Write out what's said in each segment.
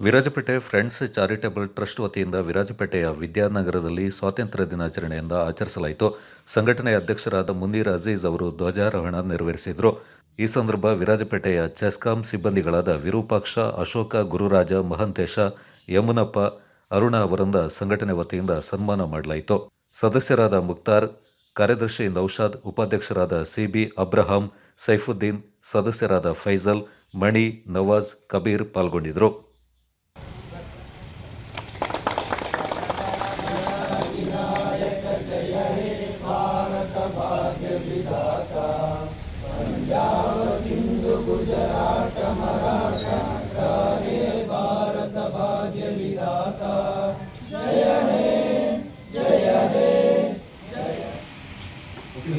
Virajpet friends charitable trust ವತಿಯಿಂದ ವಿರಾಜಪೇಟೆಯ ವಿದ್ಯಾನಗರದಲ್ಲಿ ಸ್ವಾತಂತ್ರ್ಯ ದಿನಾಚರಣೆಯಿಂದ ಆಚರಿಸಲಾಯಿತು. ಸಂಘಟನೆಯ ಅಧ್ಯಕ್ಷರಾದ ಮುನೀರ್ ಅಜೀಜ್ ಅವರು ಧ್ವಜಾರೋಹಣ ನೆರವೇರಿಸಿದರು. ಈ ಸಂದರ್ಭ ವಿರಾಜಪೇಟೆಯ ಚೆಸ್ಕಾಂ ಸಿಬ್ಬಂದಿಗಳಾದ ವಿರೂಪಾಕ್ಷ, ಅಶೋಕ, ಗುರುರಾಜ, ಮಹಂತೇಶ, ಯಮುನಪ್ಪ, ಅರುಣ ಅವರಿಂದ ಸಂಘಟನೆ ವತಿಯಿಂದ ಸನ್ಮಾನ ಮಾಡಲಾಯಿತು. ಸದಸ್ಯರಾದ ಮುಕ್ತಾರ್ ಕಾರ್ಯದರ್ಶಿ ನೌಷಾದ್ ಉಪಾಧ್ಯಕ್ಷರಾದ ಸಿಬಿ ಅಬ್ರಹಾಂ, ಸೈಫುದ್ದೀನ್, ಸದಸ್ಯರಾದ ಫೈಜಲ್ ಮಣಿ, ನವಾಜ್, ಕಬೀರ್ ಪಾಲ್ಗೊಂಡಿದ್ದರು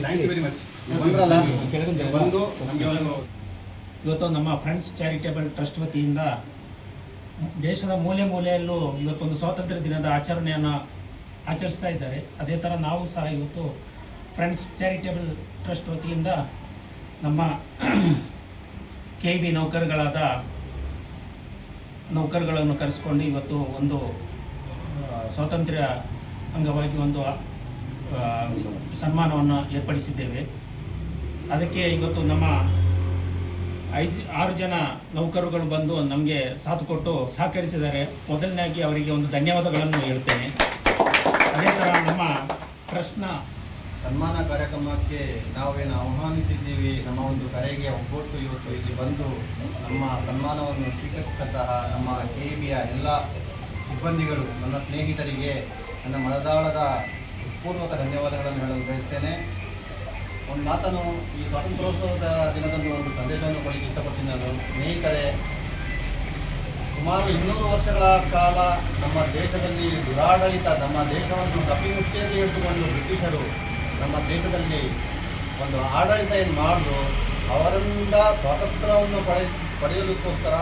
ಥ್ಯಾಂಕ್ ಯು ವೆರಿ ಮಚ್ ಬಂದು ಒಂದು ಇವತ್ತು ನಮ್ಮ ಫ್ರೆಂಡ್ಸ್ ಚಾರಿಟೇಬಲ್ ಟ್ರಸ್ಟ್ ವತಿಯಿಂದ ದೇಶದ ಮೂಲೆ ಮೂಲೆಯಲ್ಲೂ ಇವತ್ತೊಂದು ಸ್ವಾತಂತ್ರ್ಯ ದಿನದ ಆಚರಣೆಯನ್ನು ಆಚರಿಸ್ತಾ ಇದ್ದಾರೆ. ಅದೇ ಥರ ನಾವು ಸಹ ಇವತ್ತು ಫ್ರೆಂಡ್ಸ್ ಚಾರಿಟೇಬಲ್ ಟ್ರಸ್ಟ್ ವತಿಯಿಂದ ನಮ್ಮ ಕೆ ಬಿ ನೌಕರಗಳಾದ ನೌಕರಗಳನ್ನು ಕರೆಸ್ಕೊಂಡು ಇವತ್ತು ಒಂದು ಸ್ವಾತಂತ್ರ್ಯ ಅಂಗವಾಗಿ ಒಂದು ಸನ್ಮಾನವನ್ನು ಏರ್ಪಡಿಸಿದ್ದೇವೆ. ಅದಕ್ಕೆ ಇವತ್ತು ನಮ್ಮ ಐದು, ಆರು ಜನ ನೌಕರರುಗಳು ಬಂದು ನಮಗೆ ಸಾಥ್ ಕೊಟ್ಟು ಸಹಕರಿಸಿದ್ದಾರೆ. ಮೊದಲನೇದಾಗಿ ಅವರಿಗೆ ಒಂದು ಧನ್ಯವಾದಗಳನ್ನು ಹೇಳ್ತೇನೆ. ಅದೇ ಥರ ನಮ್ಮ ಟ್ರಸ್ಟ್ನ ಸನ್ಮಾನ ಕಾರ್ಯಕ್ರಮಕ್ಕೆ ನಾವೇನು ಆಹ್ವಾನಿಸಿದ್ದೀವಿ, ನಮ್ಮ ಒಂದು ಕರೆಗೆ ಒಗ್ಗೊಟ್ಟು ಇವತ್ತು ಇಲ್ಲಿ ಬಂದು ನಮ್ಮ ಸನ್ಮಾನವನ್ನು ಸ್ವೀಕರಿಸಿದಂತಹ ನಮ್ಮ ಕೆ ಬಿಯ ಎಲ್ಲ ಸಿಬ್ಬಂದಿಗಳು, ನನ್ನ ಸ್ನೇಹಿತರಿಗೆ ನನ್ನ ಮನದಾಳದ ಪೂರ್ವಕ ಧನ್ಯವಾದಗಳನ್ನು ಹೇಳಲು ಬಯಸ್ತೇನೆ. ಒಂದು ಮಾತನ್ನು ಈ ಸ್ವಾತಂತ್ರ್ಯೋತ್ಸವದ ದಿನದಂದು ಒಂದು ಸಂದೇಶವನ್ನು ಕೊಡಲಿಕ್ಕೆ ಇಷ್ಟಪಡ್ತೀನಿ ನಾನು. ಸ್ನೇಹಿತರೆ, ಸುಮಾರು ಇನ್ನೂರು ವರ್ಷಗಳ ಕಾಲ ನಮ್ಮ ದೇಶದಲ್ಲಿ ದುರಾಡಳಿತ, ನಮ್ಮ ದೇಶವನ್ನು ಕಪಿಮುಷ್ಟಿಯಲ್ಲಿ ಇಟ್ಟುಕೊಂಡು ಬ್ರಿಟಿಷರು ನಮ್ಮ ದೇಶದಲ್ಲಿ ಒಂದು ಆಡಳಿತ ಏನು ಮಾಡಿದ್ರು ಅವರಿಂದ ಸ್ವಾತಂತ್ರ್ಯವನ್ನು ಪಡೆ ಪಡೆಯಲಿಕ್ಕೋಸ್ಕರ